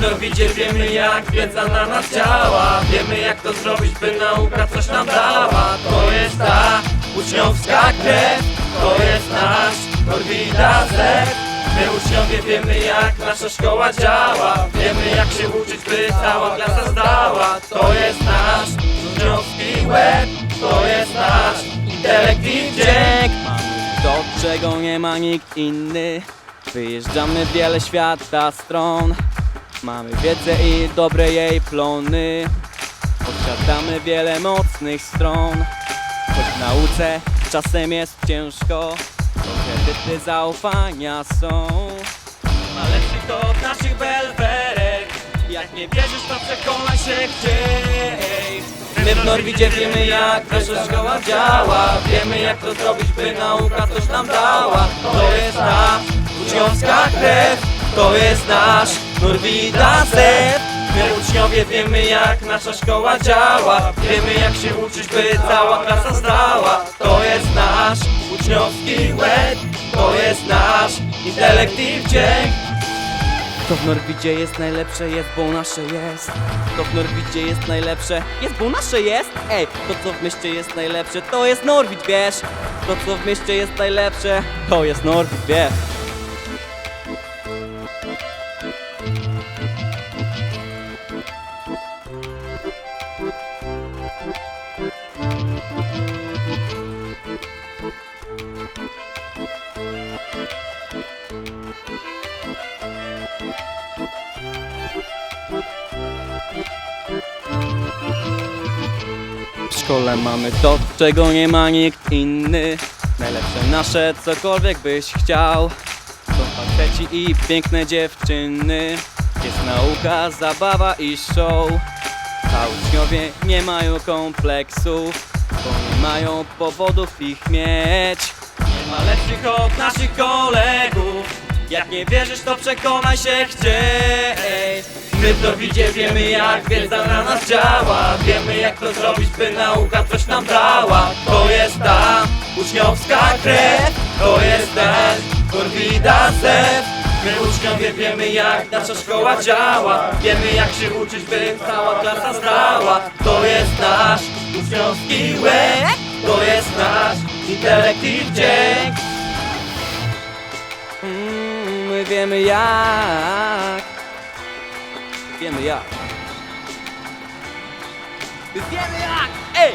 Norwidzie wiemy jak wiedza na nas działa. Wiemy jak to zrobić, by nauka coś nam dała. To jest ta uczniowska krew To jest nasz Norwida Z My uczniowie wiemy jak nasza szkoła działa. Wiemy jak się uczyć, by cała klasa zdała. To jest nasz uczniowski łeb To jest nasz intelekt i wdzięk. To, czego nie ma nikt inny. Wyjeżdżamy wiele świata stron Mamy wiedzę i dobre jej plony. Posiadamy wiele mocnych stron. Choć w nauce czasem jest ciężko To kredyty zaufania są. Ma lepszy to od naszych belwerek Jak nie wierzysz to przekonaj się gdziej My w Norwidzie wiemy jak nasza szkoła działa. Wiemy jak to zrobić by nauka coś nam dała. To jest nasz uczniowska krew. To jest nasz Norwida Zew My uczniowie wiemy jak nasza szkoła działa. Wiemy jak się uczyć by cała klasa zdała. To jest nasz uczniowski łeb. To jest nasz intelekt i wdzięk To w Norwidzie jest najlepsze, jest, bo nasze jest. To w Norwidzie jest najlepsze, jest, bo nasze jest. Ej, to co w mieście jest najlepsze, to jest Norwid, wiesz? To co w mieście jest najlepsze, to jest Norwid, wiesz W szkole mamy to, czego nie ma nikt inny. Najlepsze nasze, cokolwiek byś chciał. Są faceci i piękne dziewczyny. Jest nauka, zabawa i show. A uczniowie nie mają kompleksów Bo nie mają powodów ich mieć. Nie ma lepszych od naszych kolegów Jak nie wierzysz to przekonaj się gdzieś My w Norwidzie wiemy jak wiedza na nas działa. Wiemy jak to zrobić by nauka coś nam dała. To jest ta uczniowska krew To jest ten Norwida Zew. My uczniowie wiemy jak nasza szkoła działa. Wiemy jak się uczyć by cała klasa zdała. To jest nasz uczniowski łeb To jest nasz intelekt i wdzięk me bien me ya bien me ya bien me ya ey